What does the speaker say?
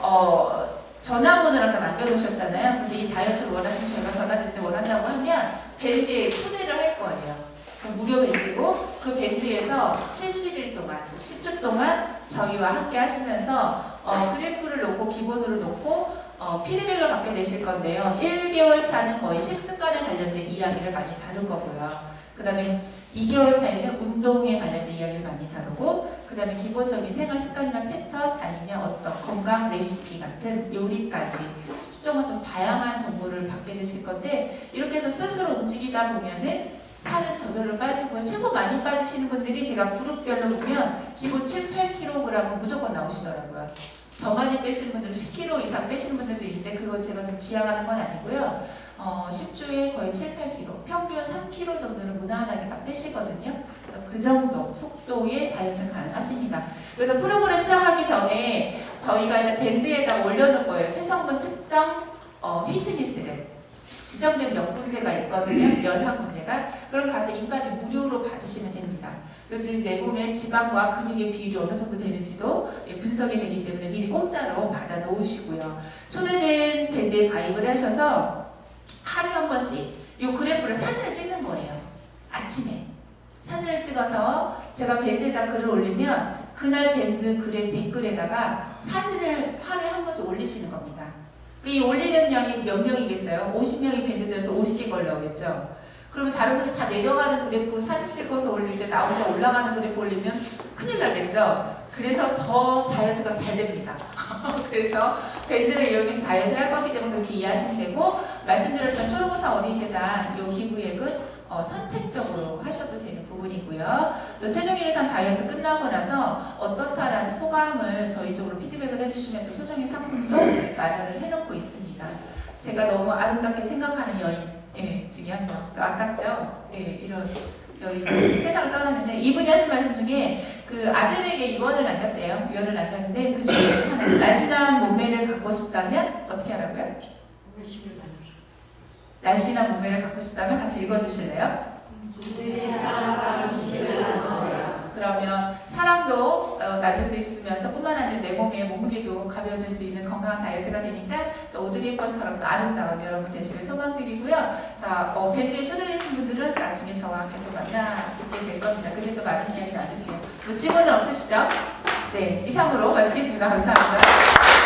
어, 전화번호를 아까 남겨놓으셨잖아요. 근데 이 다이어트를 원하시면 저희가 전화드릴 때 원한다고 하면 밴드에 초대를 할 거예요. 무료 밴드고 그 밴드에서 70일 동안, 10주 동안 저희와 함께 하시면서 어, 그래프를 놓고 기본으로 놓고 어, 피드백을 받게 되실 건데요. 1개월 차는 거의 식습관에 관련된 이야기를 많이 다룰 거고요. 그 다음에 2개월 차에는 운동에 관련된 다루고 그 다음에 기본적인 생활 습관이나 패턴 아니면 어떤 건강 레시피 같은 요리까지 10주 동안 좀 다양한 정보를 받게 되실 건데 이렇게 해서 스스로 움직이다 보면은 살은 저절로 빠지고 최고 많이 빠지시는 분들이 제가 그룹별로 보면 기본 7, 8kg은 무조건 나오시더라고요. 더 많이 빼시는 분들은 10kg 이상 빼시는 분들도 있는데 그건 제가 좀 지향하는 건 아니고요. 어, 10주에 거의 7, 8kg, 평균 3kg 정도는 무난하게 다 빼시거든요. 그 정도 속도의 다이어트 가능하십니다. 그래서 프로그램 시작하기 전에 저희가 이제 밴드에다 올려놓을 거예요. 체성분 측정 어, 피트니스를. 지정된 몇 군데가 있거든요. 11군데가. 그럼 가서 인바디 무료로 받으시면 됩니다. 그리고 지금 내 몸의 지방과 근육의 비율이 어느 정도 되는지도 예, 분석이 되기 때문에 미리 공짜로 받아 놓으시고요. 초대된 밴드에 가입을 하셔서 하루에 한 번씩 이 그래프를 사진을 찍는 거예요. 아침에. 찍어서 제가 밴드에다 글을 올리면 그날 밴드 글의 댓글에다가 사진을 하루에 한 번씩 올리시는 겁니다. 그이 올리는 양이 몇 명이겠어요? 50명이 밴드 들어서 50개 걸려오겠죠? 그러면 다른 분이 다 내려가는 그래프 사진 찍어서 올릴 때 나 혼자 올라가는 그래프 올리면 큰일 나겠죠? 그래서 더 다이어트가 잘 됩니다. 그래서 밴드를 이용해서 다이어트를 할 거기 때문에 그렇게 이해하시면 되고 말씀드렸던 초록우산 어린이재단 이 기부액은 어, 선택적으로 부분이고요. 또 최종 일산 다이어트 끝나고 나서 어떻다라는 소감을 저희 쪽으로 피드백을 해주시면 또 소정의 상품도 마련을 해놓고 있습니다. 제가 너무 아름답게 생각하는 여인 예, 중에 한 명. 또 아깝죠? 예, 이런 여인 세상을 떠났는데 이분이 하신 말씀 중에 그 아들에게 유언을 남겼대요. 유언을 남겼는데 그 중에 하나 날씬한 몸매를 갖고 싶다면 어떻게 하라고요? 만들어. 날씬한 몸매를 갖고 싶다면 같이 읽어주실래요? 그러면 사랑도 어, 나눌 수 있으면서 뿐만 아니라 내 몸의 몸무게도 가벼워질 수 있는 건강한 다이어트가 되니까 또 오드리 헵번처럼 또 아름다운 여러분 되시길 소망드리고요. 자, 어, 밴드에 초대되신 분들은 나중에 저와 함께 또 만나 뵙게 될 겁니다. 또 많은 이야기 나눌게요. 뭐 질문은 없으시죠? 네, 이상으로 마치겠습니다. 감사합니다.